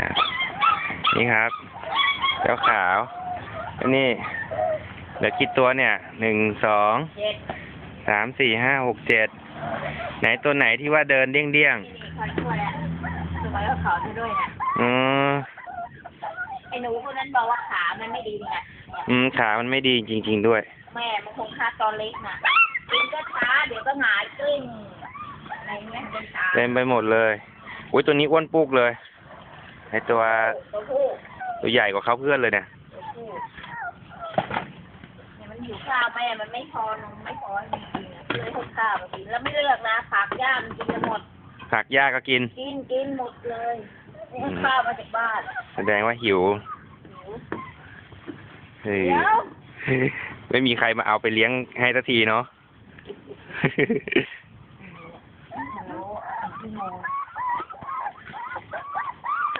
อะนี่ครับ เจ้าขาวอันนี้เหลือกี่ตัวเนี่ย หนึ่ง สองเจ็ดสาม สี่ ห้า หก เจ็ด ไหนตัวไหนที่ว่าเดินเดี้ยงเดี้ยงนี่เขาช่วยแล้วช่วยแล้วเขาด้วยนะๆอืมไอ้หนูคนนั้นบอกว่าขามันไม่ดีไงอืม ขามันไม่ดีจริง ๆด้วย แม่มันคงฆ่าตอนเล็กน่ะกินก็ช้าเดี๋ยวก็หงายกลิ้งอะไรเงี้ยเป็นตาเต็มไปหมดเลย อุ้ยตัวนี้อ้วนปุกเลย ไอตัวตัวผู้ตัวใหญ่กว่าเขาเพื่อนเลยเนี่ยตัวผู้เนี่ยมันอยู่ข้าวแม่มันไม่พอนมไม่พอจริงๆอะเลยให้ข้าวมากินแล้วไม่เลือกนะผักย่ามันกินกันหมดผักหญ้าก็กิน กินกินหมดเลยนี่ให้ข้าวมาจากบ้าน แสดงว่าหิวหิวเฮ้ยเดี๋ยวไม่มีใครมาเอาไปเลี้ยงให้สักทีเนาะฮัลโหลพี่โม